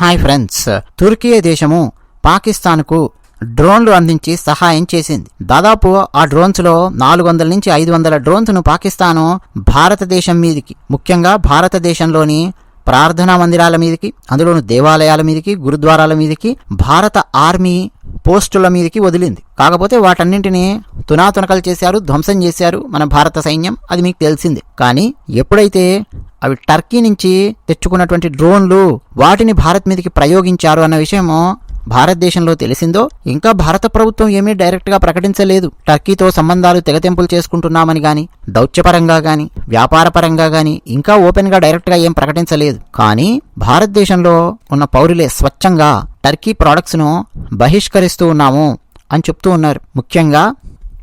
Hi friends. తుర్కీ దేశము. పాకిస్తాన్కు డ్రోన్లు అందించి సహాయం చేసింది. దాదాపు ఆ డ్రోన్స్లో నాలుగు వందల నుంచి ఐదు వందల డ్రోన్స్ను పాకిస్తాను భారతదేశం మీదికి ముఖ్యంగా భారతదేశంలోని ప్రార్థనా మందిరాల మీదకి అందులోను దేవాలయాల మీదకి గురుద్వారాల మీదకి భారత ఆర్మీ పోస్టుల మీదకి వదిలింది. కాకపోతే వాటన్నింటినీ తునాతునకలు చేశారు ధ్వంసం చేశారు మన భారత సైన్యం అది మీకు తెలిసిందే. కానీ ఎప్పుడైతే అవి టర్కీ నుంచి తెచ్చుకున్నటువంటి డ్రోన్లు వాటిని భారత్ మీదకి ప్రయోగించారు అన్న విషయము భారతదేశంలో తెలిసిందో ఇంకా భారత ప్రభుత్వం ఏమీ డైరెక్ట్గా ప్రకటించలేదు. టర్కీతో సంబంధాలు తెగతెంపులు చేసుకుంటున్నామని గాని దౌత్యపరంగా గాని వ్యాపారపరంగా గాని ఇంకా ఓపెన్గా డైరెక్ట్గా ఏం ప్రకటించలేదు. కానీ భారతదేశంలో ఉన్న పౌరులే స్వచ్ఛంగా టర్కీ ప్రోడక్ట్స్ను బహిష్కరిస్తూ ఉన్నాము అని చెప్తూ ఉన్నారు. ముఖ్యంగా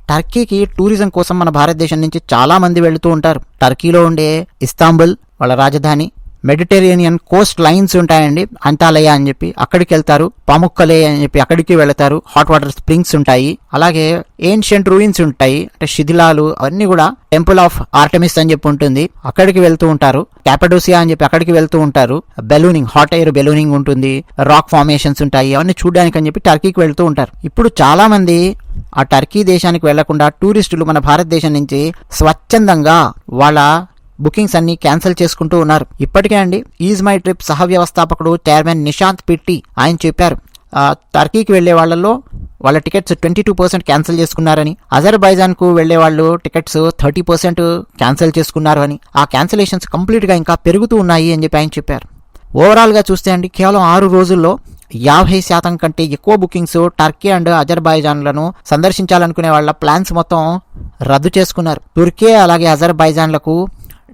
టర్కీకి టూరిజం కోసం మన భారతదేశం నుంచి చాలా మంది వెళుతూ ఉంటారు. టర్కీలో ఉండే ఇస్తాంబుల్ వాళ్ళ రాజధాని. మెడిటేరియనియన్ కోస్ట్ లైన్స్ ఉంటాయండి. అంతాలయ అని చెప్పి అక్కడికి వెళ్తారు పాముక్కలే అని చెప్పి అక్కడికి వెళతారు. హాట్ వాటర్ స్ప్రింగ్స్ ఉంటాయి. అలాగే ఏన్షియంట్ రూయిన్స్ ఉంటాయి. అంటే శిథిలాలు అవన్నీ కూడా టెంపుల్ ఆఫ్ ఆర్టమిస్ అని చెప్పి ఉంటుంది. అక్కడికి వెళ్తూ ఉంటారు. క్యాపడోసియా అని చెప్పి అక్కడికి వెళ్తూ ఉంటారు. బెలూనింగ్ హాట్ ఎయిర్ బెలూనింగ్ ఉంటుంది. రాక్ ఫార్మేషన్స్ ఉంటాయి. అవన్నీ చూడడానికి అని చెప్పి టర్కీకి వెళ్తూ ఉంటారు. ఇప్పుడు చాలా మంది ఆ టర్కీ దేశానికి వెళ్ళకుండా టూరిస్టులు మన భారతదేశం నుంచి స్వచ్ఛందంగా వాళ్ళ బుకింగ్స్ అన్ని క్యాన్సిల్ చేసుకుంటూ ఉన్నారు. ఇప్పటికే అండి ఈజ్ మై ట్రిప్ సహ వ్యవస్థాపకుడు చైర్మన్ నిశాంత్ పిట్టి ఆయన చెప్పారు. టర్కీకి వెళ్ళే వాళ్ళలో వాళ్ళ tickets twenty two percent cancel చేసుకున్నారని అజర్బైజాన్కు వెళ్ళే వాళ్ళు టికెట్స్ థర్టీ పర్సెంట్ క్యాన్సిల్ చేసుకున్నారు అని ఆ క్యాన్సిలేషన్స్ కంప్లీట్గా ఇంకా పెరుగుతూ ఉన్నాయి అని చెప్పి ఆయన చెప్పారు. ఓవరాల్గా చూస్తే అండి కేవలం ఆరు రోజుల్లో యాభై శాతం కంటే ఎక్కువ బుకింగ్స్ టర్కీ అండ్ అజర్బైజాన్లను సందర్శించాలనుకునే వాళ్ళ ప్లాన్స్ మొత్తం రద్దు చేసుకున్నారు. టుర్కీ అలాగే అజర్బైజాన్లకు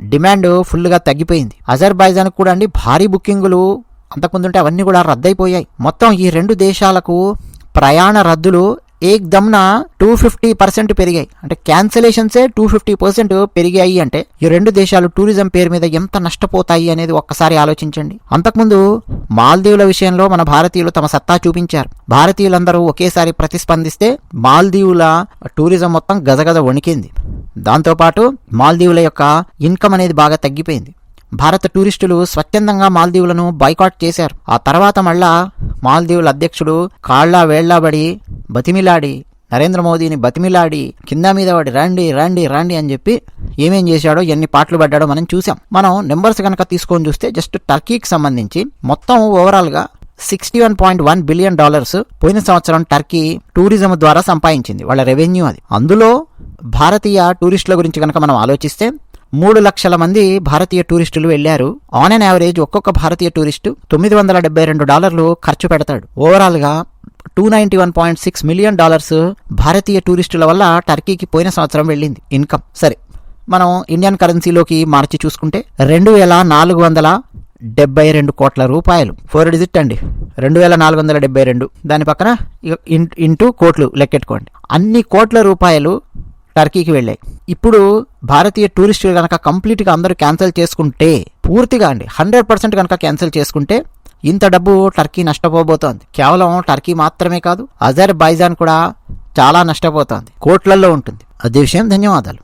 డిమాండ్ ఫుల్గా తగ్గిపోయింది. అజర్బైజాన్ కూడా అండి భారీ బుకింగులు అంతకుముందుంటే అవన్నీ కూడా రద్దయిపోయాయి. మొత్తం ఈ రెండు దేశాలకు ప్రయాణ రద్దులు ఏక్ దమ్న టూ ఫిఫ్టీ పర్సెంట్ పెరిగాయి. అంటే క్యాన్సిలేషన్సే టూ ఫిఫ్టీ పర్సెంట్ పెరిగాయి అంటే ఈ రెండు దేశాలు టూరిజం పేరు మీద ఎంత నష్టపోతాయి అనేది ఒక్కసారి ఆలోచించండి. అంతకుముందు మాల్దీవుల విషయంలో మన భారతీయులు తమ సత్తా చూపించారు. భారతీయులందరూ ఒకేసారి ప్రతిస్పందిస్తే మాల్దీవుల టూరిజం మొత్తం గజగజ వణికింది. దాంతోపాటు మాల్దీవుల యొక్క ఇన్కమ్ అనేది బాగా తగ్గిపోయింది. భారత టూరిస్టులు స్వచ్ఛందంగా మాల్దీవులను బైకాట్ చేశారు. ఆ తర్వాత మళ్ళా మాల్దీవుల అధ్యక్షుడు కాళ్ళ వేళ్ళాబడి బతిమిలాడి నరేంద్ర మోదీని బతిమిలాడి కింద మీద వాడి రండి రండి రండి అని చెప్పి ఏమేం చేశాడో ఎన్ని పాటలు పడ్డాడో మనం చూసాం మనం నెంబర్స్ కనుక తీసుకొని చూస్తే జస్ట్ టర్కీకి సంబంధించి మొత్తం ఓవరాల్గా sixty one point one billion dollars పోయిన సంవత్సరం టర్కీ టూరిజం ద్వారా సంపాదించింది. వాళ్ళ రెవెన్యూ అది. అందులో భారతీయ టూరిస్టుల గురించి కనుక మనం ఆలోచిస్తే మూడు లక్షల మంది భారతీయ టూరిస్టులు వెళ్ళారు ఆన్ అన్ యావరేజ్ ఒక్కొక్క భారతీయ టూరిస్టు తొమ్మిది వందల డెబ్బై రెండు డాలర్లు ఖర్చు పెడతాడు. ఓవరాల్గా two ninety one point six million dollars భారతీయ టూరిస్టుల వల్ల టర్కీకి పోయిన సంవత్సరం వెళ్ళింది. ఇన్కమ్ సరే మనం ఇండియన్ కరెన్సీలోకి మార్చి చూసుకుంటే రెండు వేల నాలుగు వందల డెబ్బై రెండు కోట్ల రూపాయలు. ఫోర్ డిజిట్ అండి. రెండు వేల నాలుగు వందల డెబ్బై రెండు. దాని పక్కన ఇంటూ కోట్లు లెక్కెట్టుకోండి. అన్ని కోట్ల రూపాయలు టర్కీకి వెళ్ళాయి. ఇప్పుడు భారతీయ టూరిస్టులు కనుక కంప్లీట్గా అందరూ క్యాన్సిల్ చేసుకుంటే పూర్తిగా అండి హండ్రెడ్ పర్సెంట్ కనుక క్యాన్సిల్ చేసుకుంటే ఇంత డబ్బు టర్కీ నష్టపోబోతోంది. కేవలం టర్కీ మాత్రమే కాదు అజర్ బైజాన్ కూడా చాలా నష్టపోతోంది. కోట్లల్లో ఉంటుంది. అదే విషయం ధన్యవాదాలు.